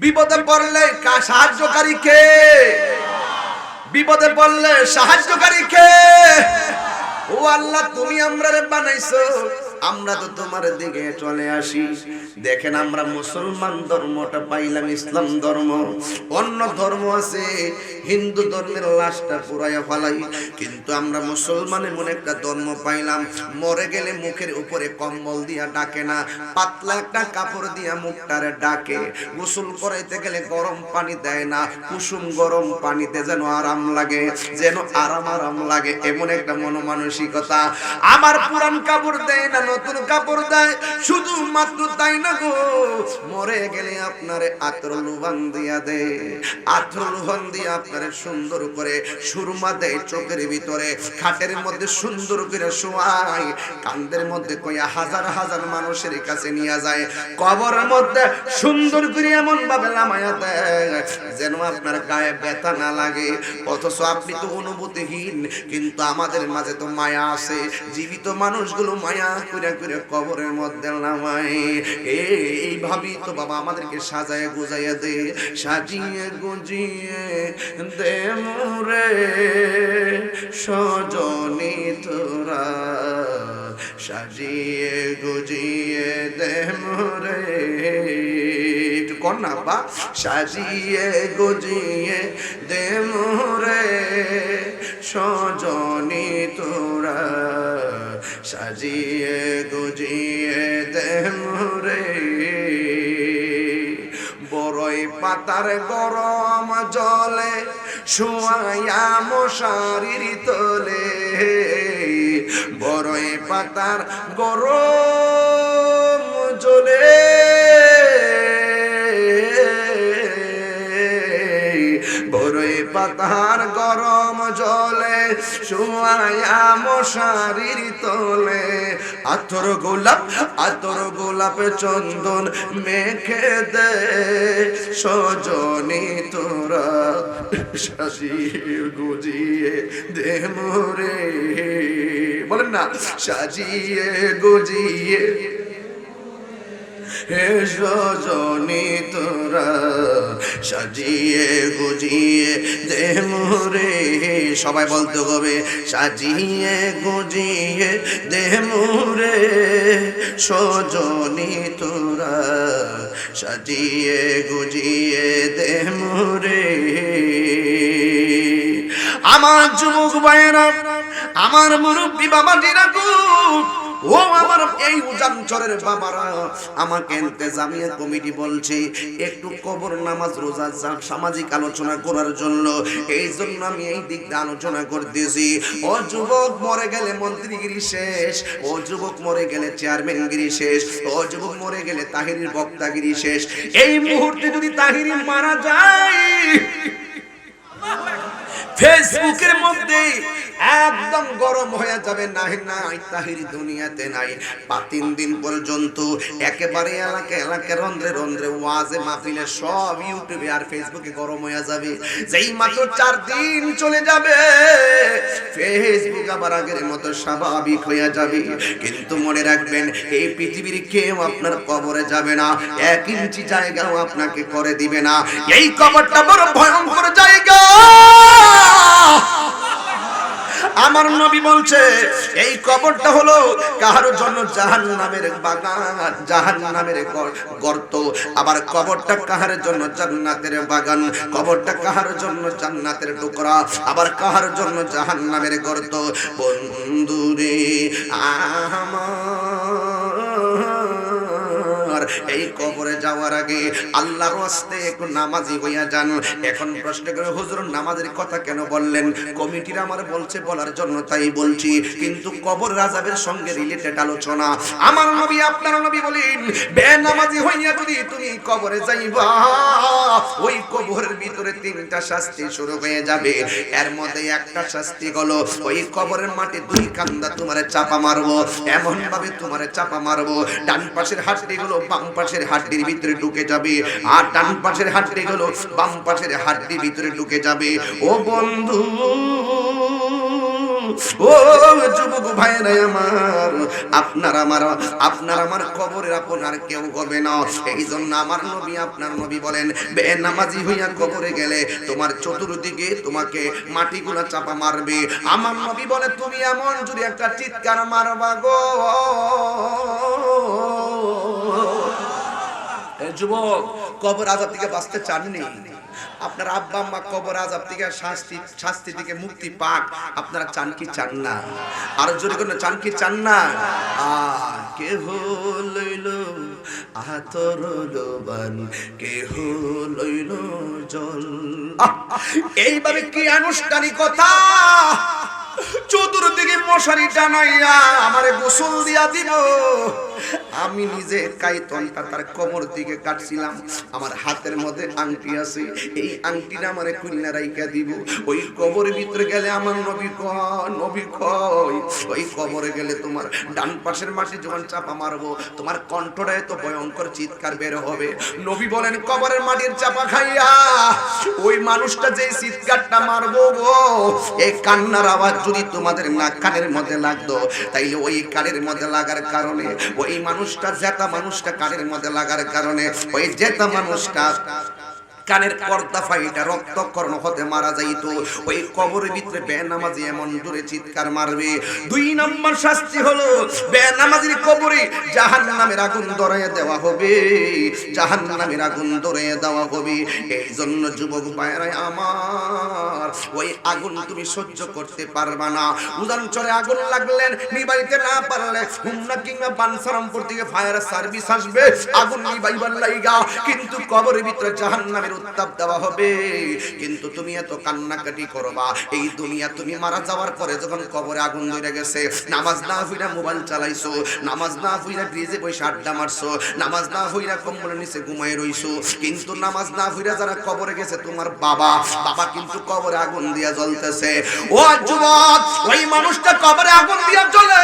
বিপদে পড়লে সাহায্যকারী কে? বিপদে পড়লে সাহায্যকারী কে? ও আল্লাহ তুমি আমরা বানাইছো। আমরা তো তোমার দিকে চলে আসি। দেখেন আমরা মুসলমান ধর্মটা পাইলাম ইসলাম ধর্ম। অন্য ধর্ম আছে, হিন্দু ধর্মের লাশটা পুরাইয়া ফেলাই। কিন্তু আমরা মুসলমান এমন একটা ধর্ম পাইলাম, মরে গেলে মুখের উপরে কম্বল দিয়া ডাকে না, পাতলা একটা কাপড় দিয়া মুখটারে ডাকে। গোসল করাইতে গেলে গরম পানি দেয় না, কুসুম গরম পানিতে যেন আরাম লাগে, যেন আরাম আরাম লাগে, এমন একটা মনোমানসিকতা। আমার পুরান কাপড় দেয় না নতুন কাপড় দেয় শুধু মাত্র তাই না গো? মরে গেলে আপনারে আতর লুবান দিয়া দে। আতর লুবান দিয়ে আপনারে সুন্দর করে সুরমা দেয় চোখের ভিতরে, খাটের মধ্যে সুন্দর করে শোয়ায়, কান্দের মধ্যে কইয়া হাজার হাজার মানুষের কাছে নিয়ে যায়। কবরের মধ্যে সুন্দর করে এমন ভাবে লামায়া দেয়, যেন আপনার গায়ে ব্যথা না লাগে। অথচ আপনি তো অনুভূতিহীন, কিন্তু আমাদের মাঝে তো মায়া আছে। জীবিত মানুষগুলো মায়া করে করে কবরের মধ্যে নামায়। এই এইভাবেই তো বাবা আমাদেরকে সাজায় গুজাইয়া দে, সাজিয়ে গুজিয়ে দে মোরে। সজনি তোরা সাজিয়ে গুজিয়ে দে মোরে। কর না বা সাজিয়ে গুজিয়ে দে মোরে। সজনি তোরা সাজিয়ে গুজিয়ে দে মোরে বড়ই পাতার গরম জলে শুয়াইয়া মশারির তলে। বড়ই পাতার গরম জলে পাতার গরম জলে শুয়াইয়া মশারির তলে। আতর গোলাপ আতর গোলাপ চন্দন মেখে দে। সজনি তোরা সাজিয়ে গুজিয়ে দে মোরে। বলেন না, সাজিয়ে গুজিয়ে সজনি তোরা, সাজিয়ে গুজিয়ে দে মোরে। সবাই বলতে হবে সাজিয়ে গুজিয়ে দে মোরে। সজনি তোরা, সাজিয়ে গুজিয়ে দে মোরে। আমার যুবক ভাইয়েরা, আমার মুরব্বী বাবা গো ও আমার এই উজানচরের বাবারা আমাকে ইন্তেজামিয়া কমিটি বলছে একটু কবর নামাজ রোজা সামাজিক আলোচনা করার জন্য। এই জন্য আমি এই দিক দিয়ে আলোচনা করতেছি। ও যুবক মরে গেলে মন্ত্রীগিরি শেষ ও যুবক মরে গেলে চেয়ারম্যানগিরি শেষ ও যুবক মরে গেলে তাহিরির বক্তাগিরি শেষ। এই মুহূর্তে যদি তাহিরি মারা যায় ফেসবুকের মধ্যে একদম গরম হয়ে যাবে। নাই নাই, তাহির দুনিয়াতে নাই। পা তিন দিন পর্যন্ত একেবারে এলাকা এলাকা রন্ধ্রে রন্ধ্রে ওয়াজে, মাহফিলে সব ইউটিউবে আর ফেসবুকে গরম হয়ে যাবে। যেই মাত্র চার দিন চলে যাবে, ফেসবুক আবার আগের মতো স্বাভাবিক হয়ে যাবে। কিন্তু মনে রাখবেন, এই পৃথিবীর কেউ আপনার কবরে যাবে না। এক ইঞ্চি জায়গাও আপনাকে করে দিবে না। এই কবরটা বড় ভয়ঙ্কর জায়গা। আমার নবী বলছে, এই কবরটা হলো কাহার জন্য জাহান নামের বাগান জাহান নামের গর্ত। আবার কবরটা কাহার জন্য জান্নাতের বাগান, কবরটা কাহার জন্য জান্নাতের টুকরা, আবার কাহার জন্য জাহান নামের গর্ত। বন্ধুরে, আমার এই কবরে যাওয়ার আগে আল্লাহর ওয়াস্তে একটু নামাজি হইয়া যান। এখন প্রশ্ন করে, হুজুর, নামাজের কথা কেন বললেন? কমিটির আমার বলছে, বলার জন্য তাই বলছি। কিন্তু কবর রাজাবের সঙ্গে রিলেটেড আলোচনা। আমার নবী, আপনার নবী বলেন, বেনামাজি হইয়া যদি তুমি কবরে যাইবা, ওই কবরের ভিতরে তিনটা শাস্তি শুরু হয়ে যাবে। এর মধ্যে একটা শাস্তি হলো, ওই কবরের মাটি দুই কান্দা তোমারে চাপা মারবো এমন ভাবে তোমারে চাপা মারবো। ডান পাশের হাড্ডি গুলো বাম পাশের হাড্ডির ভিতরে ঢুকে যাবে। আর ডান পাশের হাড্ডি গুলো বাম পাশের হাড্ডির ভিতরে ঢুকে যাবে। ও বন্ধু, ও আপনার আমার, আপনার কেউ না। এই জন্য আমার নবী, আপনার বলেন কবরে গেলে তোমার তোমাকে মাটিগুলা চাপা মারবে। আমার নবী বলে, তুমি এমন যদি একটা চিৎকার মারবা গো। যুবক, কবর আজাব থেকে বাঁচতে চাননি। আপনার আব্বা, আম্মা কবর আজাব থেকে শাস্তি শাস্তি থেকে মুক্তি পাক। আপনারা চান কি চান না? আর জোরে কোনো চান কি চান না? কেহ লইল আতর দোবান কেহ লইল জল। এইভাবে কি আনুষ্ঠানিকতা? চতুর্দিকে মশারি টানাইয়া আমারে গোসল দিয়া দিব আমি নিজে কাইতনটা তার কোমর দিকে কাটছিলাম। আমার হাতের মধ্যে আংটি আছে। এই আংটিটা আমারে কুইনা রাইকা দিব। ওই কবরের ভিতরে গেলে আমার নবী কয় নবী কয়, ওই কবরে গেলে তোমার ডান পাশের মাটি যখন চাপা মারবো, তোমার কণ্ঠটা এত ভয়ঙ্কর চিৎকার বের হবে। নবী বলেন, কবরের মাটির চাপা খাইয়া ওই মানুষটা যে চিৎকারটা মারবো গো, এই কান্নার আওয়াজ যদি তোমাদের নাক কানের মধ্যে লাগতো, তাইলে ওই কানের মধ্যে লাগার কারণে, ওই মানুষটা, জেতা মানুষটা কানের মধ্যে লাগার কারণে, ওই জেতা মানুষটা কানের পর্দা ফাইটা রক্তকর্ণ হতে মারা যাইতো। ওই কবরের ভিতরে বেনামাজি এমন জোরে চিৎকার মারবে। দুই নম্বর শাস্তি হলো, বেনামাজির কবরে জাহান নামের আগুন ধরাইয়া দেওয়া হবে। জাহান নামের আগুন ধরাইয়া দেওয়া হবে। এই জন্য যুবক ভাইরাই আমার, ওই আগুন তুমি সহ্য করতে পারবা না। উদাহরণচরে আগুন লাগলেন, নিবাইতে না পারলে হুমনা কিংবা বানসারামপুর থেকে ফায়ার সার্ভিস আসবে। আগুন নিবাইবার লাইগা। কিন্তু কবরের ভিতরে জাহান্নামের উত্তাপ দেওয়া হবে। কিন্তু তুমি এত কান্নাকাটি করবা। এই দুনিয়া তুমি মারা যাওয়ার পরে যখন কবরে আগুন ধরে গেছে, নামাজ না হইরা মোবাইল চালাইছো, নামাজ না হইরা ব্রিজে বসে আড্ডা মারছো, নামাজ না হইরা কম্বলের নিচে ঘুমাই রইছো, কিন্তু নামাজ না হইরা যারা কবরে গেছে, তোমার বাবা বাবা কিন্তু কবরে আগুন দিয়া জ্বলতেছে। ও যুবক, ওই মানুষটা কবরে আগুন দিয়া জ্বলে।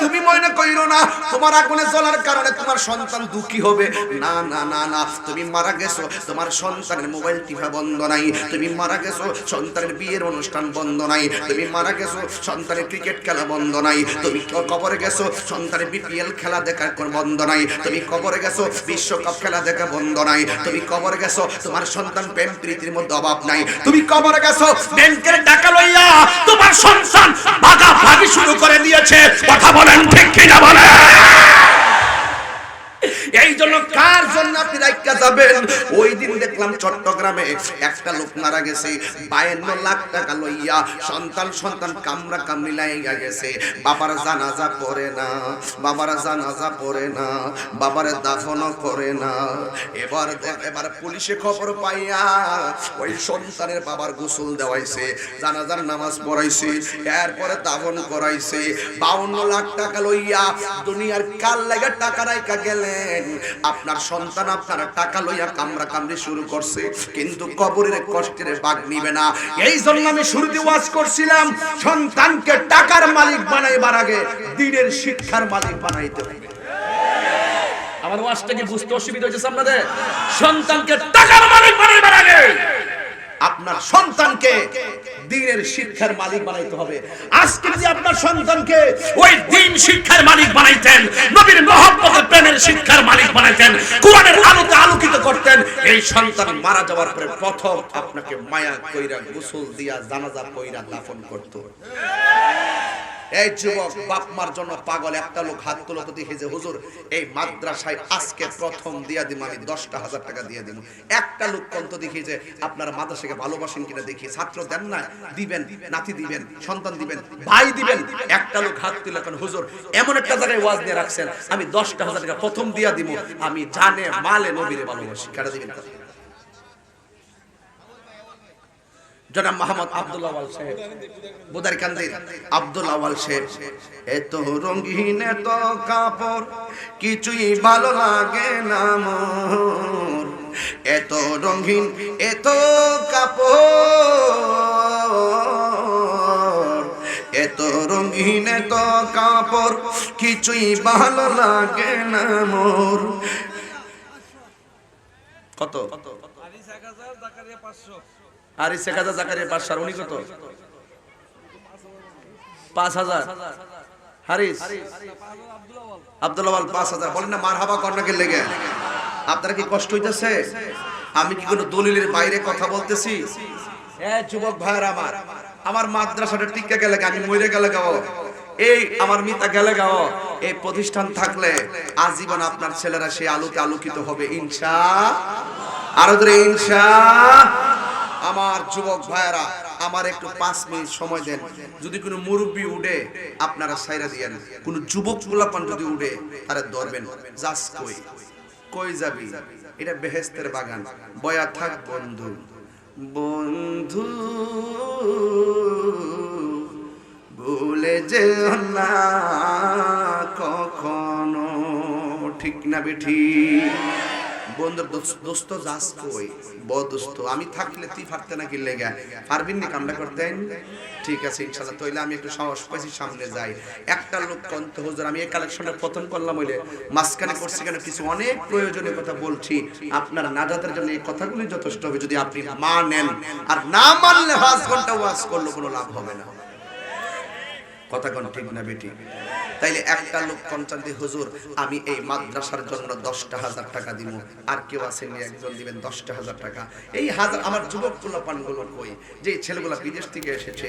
তুমি মনে কইরো না, তোমার আগুনে জ্বলার কারণে তোমার সন্তান দুঃখী হবে। না না না না, তুমি মারা গেছো, তোমার সন্তানের মোবাইল টিভা বন্ধ নাই। তুমি মারা গেছো, সন্তানের বিয়ের অনুষ্ঠান বন্ধ নাই। তুমি মারা গেছো, সন্তানের ক্রিকেট খেলা বন্ধ নাই। তুমি কবরে গেছো, সন্তানের বিপিএল খেলা দেখার কোন বন্ধ নাই। তুমি কবরে গেছো, বিশ্বকাপ খেলা দেখা বন্ধ নাই। তুমি কবরে গেছো, তোমার সন্তান প্রেম প্রীতির মধ্যে অভাব নাই। তুমি কবরে গেছো, ব্যাংকের টাকা লইয়া তোমার সন্তান ভাগা ভাগি শুরু করে দিয়েছে। কথা বলেন ঠিক কিনা বলেন? এই জন্য কার জন্য আপনি রাইকা যাবেন? ওই দিন দেখলাম চট্টগ্রামে একটা লোক মারা গেছে, বায়ান্ন লাখ টাকা লইয়া সন্তান সন্তান কামরা কামড়ি লাইগা গেছে। বাবার জানাজা পড়ে না, বাবার জানাজা পড়ে না, বাবার দাফন করে না। এবার এবার পুলিশে খবর পাইয়া ওই সন্তানের বাবার গোসল দেওয়াইছে, জানাজার নামাজ পড়াইছে, এরপরে দাফন করাইছে। বাউন্ন লাখ টাকা লইয়া দুনিয়ার কাল লাগা টাকা রাইকা গেলেন? আপনার সন্তান আপনার টাকা লইয়া কামরা কামড়ি শুরু করছে, কিন্তু কবরের কষ্টের ভাগ নিবে না। এই জন্য আমি শুরুতে ওয়াজ করছিলাম, সন্তানকে টাকার মালিক বানাইবার আগে দিনের শিক্ষার মালিক বানাইতে হবে। আমার ওয়াজটা কি বুঝতে অসুবিধা হচ্ছে আপনাদের? সন্তানকে টাকার মালিক বানাইবার আগে আপনার সন্তানকে দিনের শিক্ষার মালিক বানাইতে হবে। আজকে যদি আপনার সন্তানকে ওই দিন শিক্ষার মালিক বানাইতেন, নবীর মহব্বতের প্রেমের শিক্ষার মালিক বানাইতেন, কোরআনের আলোতে আলোকিত করতেন, এই সন্তান মারা যাওয়ার পরে প্রথম আপনাকে মায়া কইরা, গোসল দিয়া জানাজা কইরা দাফন করত। এই যুবক বাপ মার জন্য পাগল, একটা লোক হাত তুলো তো দেখে যে, হুজুর, এই মাদ্রাসায় আজকে প্রথম দিয়া দিব আমি দশটা হাজার টাকা দিয়ে দিব একটা লোক কন্ত দেখি যে, আপনার মাদ্রাসাকে ভালোবাসেন কিনা দেখি। ছাত্র দেন না, দিবেন, নাতি দিবেন, সন্তান দিবেন, ভাই দিবেন। একটা লোক হাত তুলে এখন হুজুর, এমন একটা জায়গায় ওয়াজ নিয়ে রাখছেন, আমি দশটা হাজার টাকা প্রথম দিয়া দিব আমি জানে, মালে নবীরে ভালোবাসি। কাটা দিবেন? কথা? জনাব মোহাম্মদ আব্দুল্লাহ আওয়াল সাহেব বুদার কান্দির আব্দুল আওয়াল সাহেব এত রঙিন, এত কাপড়, কিছুই ভালো লাগে না মোর। এত রঙিন, এত কাপড়। এত রঙিন, এত কাপড়, কিছুই ভালো লাগে না মোর। কত? আর শেখ হাজার জাকারিয়া আর উনি কত? পাঁচ হাজার। হারিস? মাদ্রাসাটা গেলে আমি গেলে গাও এই আমার গেলে গাও এই প্রতিষ্ঠান থাকলে আজীবন আপনার ছেলেরা সেই আলোতে আলোকিত হবে, ইনশা আরও ধরে, ইনশা আমার যুবক ভাইয়েরা, আমার একটু পাঁচ মিনিট সময় দেন। যদি কোনো মুরব্বী উঠে, আপনারা সাইরা দিয়েন। কোন যুবক গোলাপান যদি উঠে তারা ধরবেন, যাস কই? কই যাবি? এটা বেহেস্তের বাগান। বয়া থাক, বন্ধু। বন্ধু, ভুলে যে না কখনো। ঠিক না বেঠি? আমি থাকলে তুই নাকি লেগে? পারবিন নি করতেন ঠিক আছে আমি একটু সাহস পাইছি সামনে যাই। একটা লোক কন্ত আমি এই কালেকশনটা প্রথম করলাম মাঝখানে করছি কেন? কিছু অনেক প্রয়োজনীয় কথা বলছি। আপনার নাজাতের জন্য এই কথাগুলি যথেষ্ট হবে, যদি আপনি মানেন আর না মানলে পাঁচ ঘণ্টা ওয়াজ করলে কোনো লাভ হবে না। কথা কোন ঠিক না বেটি তাইলে একটা লোক কনচান্তি হুজুর, আমি এই মাদ্রাসার জন্য দশটা হাজার টাকা দিব আর কেউ আছেন একজন দিবেন দশটা হাজার টাকা। এই হাজার, আমার যুবকগুলো পানগুলো কই? যে ছেলেগুলা বিদেশ থেকে এসেছে